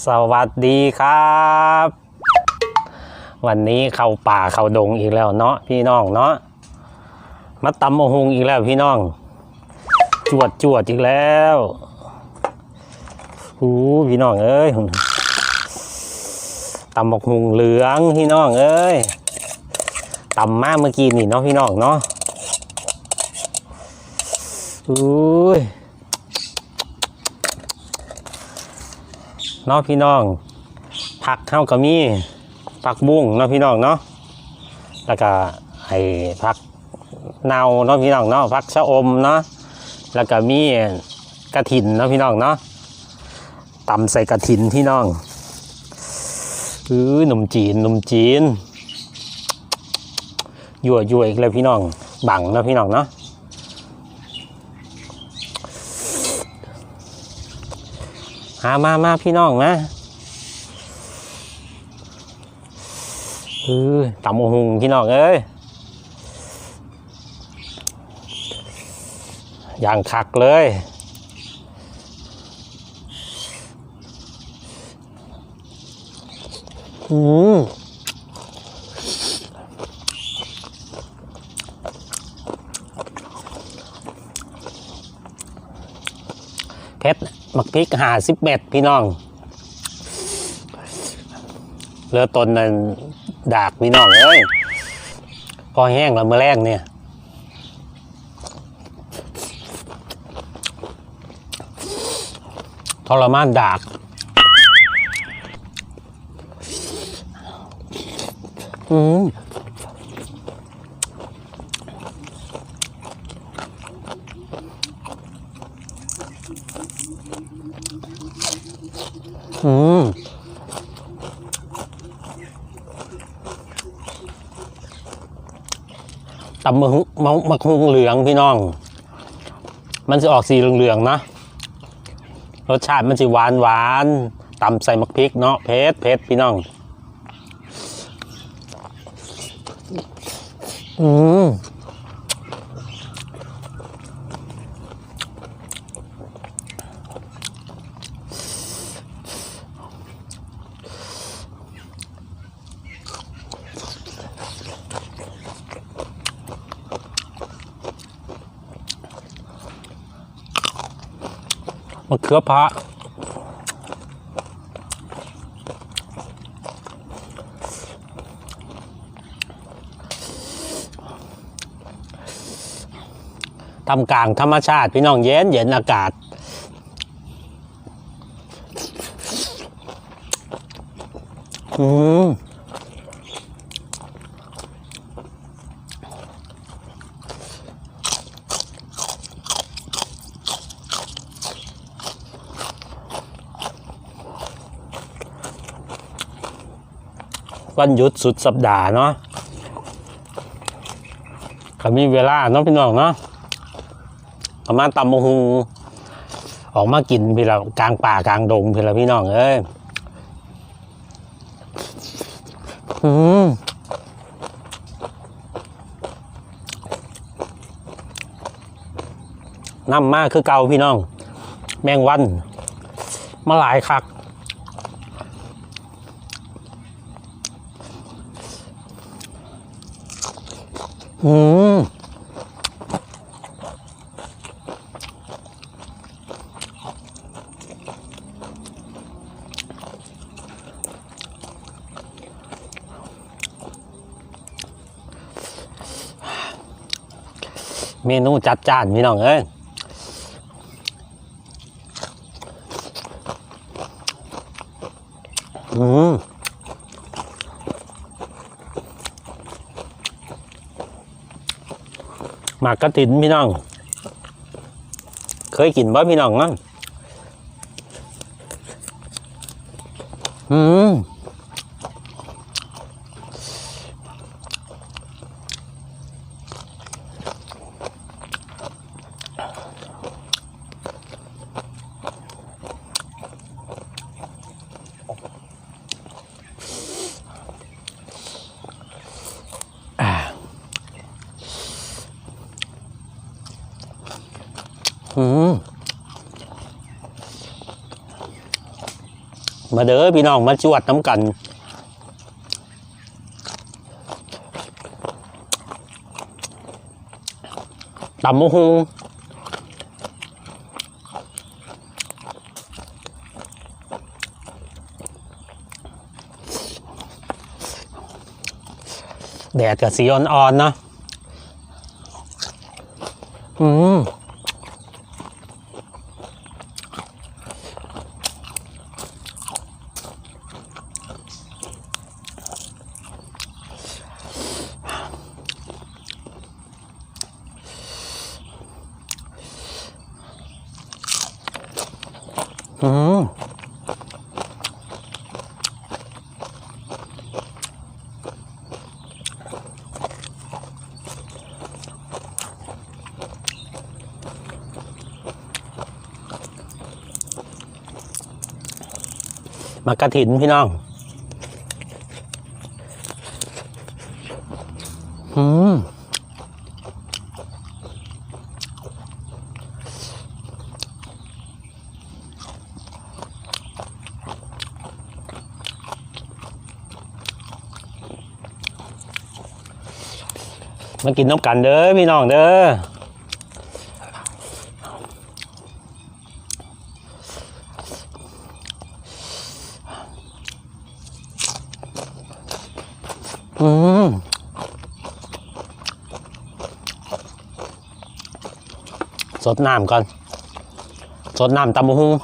สวัสดีครับ วันนี้เข้าป่าเข้าดงอีกแล้วเนาะพี่น้องเนาะมาตำมะฮงอีกแล้วพี่น้อง จวดจวดอีกแล้วอู้พี่น้องเอ้ยตำมะฮุงเหลืองพี่น้องเอ้ยตำมากเมื่อกี้นี่เนาะพี่น้องเนาะอู้ย เนาะพี่น้อง ผักเข้าก็มีผักบุ้งเนาะพี่น้องเนาะแล้วก็ไอ้ผักเนาเนาะพี่น้องเนาะผักชะอมเนาะแล้วก็มีกระถินเนาะพี่น้องเนาะตำใส่กระถินพี่น้องอือหนุ่มจีนหนุ่มจีนยั่วยั่วอีกเลยพี่น้องบังเนาะพี่น้องเนาะ หามามาพี่น้องนะเออตำมะฮุงพี่น้องเอ้ยอย่างคักเลยอืม มักพริกหาสิบเม็ดพี่น้องเรือตนนั้นดากพี่น้องเอ้ยพอแห้งแล้วเมื่อแรกเนี่ยทรมานดากอืม อืมตำมะฮุมะมะฮุงเหลืองพี่น้อง มันจะออกสีเหลืองๆนะ รสชาติมันจะหวานหวานตำใส่มะพริกเนาะเผ็ดเผ็ดพี่น้อง อืม มะเขือพระทำกลางธรรมชาติ พี่น้องเย็นเย็นอากาศอืม วันหยุดสุดสัปดาห์เนาะก็มีเวลาเนาะพี่น้องเนาะประมาณตำมะฮุงออกมากินพี่เรากลางป่ากลางดงพี่เราพี่น้องเอ้ยอืมน้ำมากคือเก่าพี่น้อง แมงวัน มาหลายคัก อืมเมนูจัดจานพี่น้องเอ้ยอืม หมากกระถินพี่น้อง เคยกินบ่พี่น้องมั้งอืม มาเด้อพี่น้องมาจวดน้ำกัน ตำมะฮุงแดดกับสีอ่อนๆเนาะอืม อืมมากระถินพี่น้อง อืม มากินน้ำกันเด้อพี่น้องเด้ออืมสดน้ำก่อนสดน้ำตำมะฮุง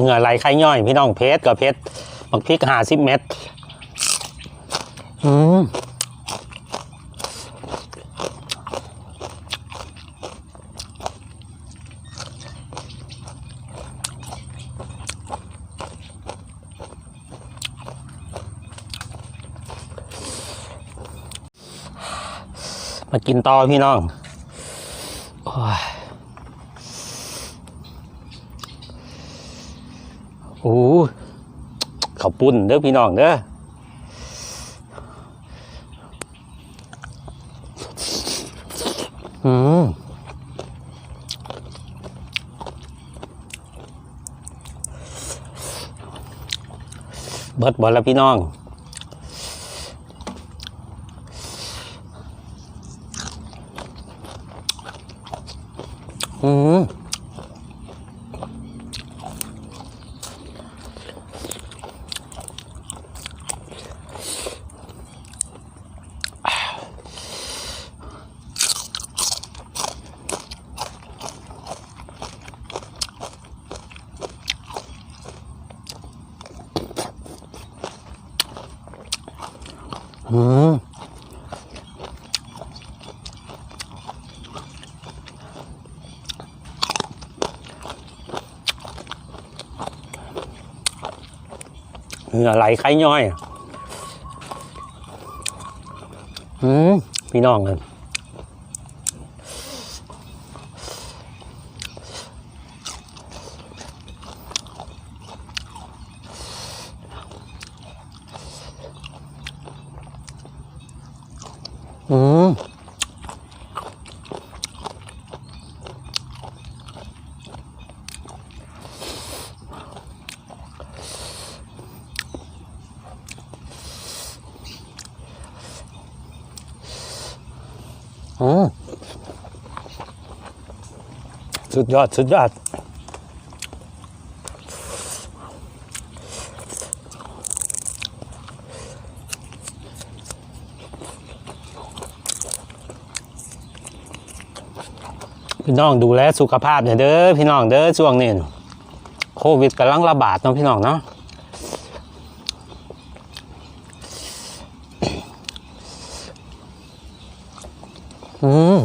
เหงื่อไหลไข้ย่อย พี่น้องเพชรกับเพชรบักพริกห้าสิบเม็ดอืมมากินต่อพี่น้องโอ้ย โอ้ข้าวปุ้นเด้อพี่น้องเด้ออืมเบิดบอลแล้วพี่น้อง อืมเหงื่อไหลไข่ย่อย อืมพี่น้องกัน อืมอืมสุดยอด สุดยอด น้องดูแลสุขภาพเนี่ยเด้อพี่น้องเด้อช่วงนี้โควิดกำลังระบาดเนาะพี่น้องเนาะอืม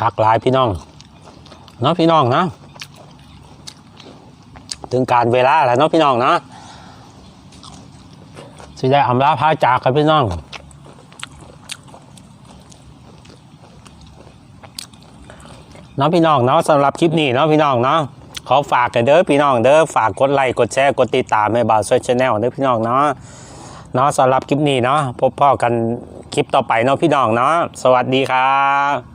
ผักหลายพี่น้องเนาะพี่น้องนะถึงการเวลาแล้วเนาะพี่น้องนะสิได้อำลาพาจากกันพี่น้องเนาะพี่น้องเนาะสำหรับคลิปนี้เนาะพี่น้องเนาะขอฝากกันเด้อพี่น้องเด้อฝากกดไลค์กดแชร์กดติดตามให้บ่าวซอยชาแนลเด้อพี่น้องเนาะเนาะสำหรับคลิปนี้เนาะพบพ่อกันคลิปต่อไปเนาะพี่น้องเนาะสวัสดีครับ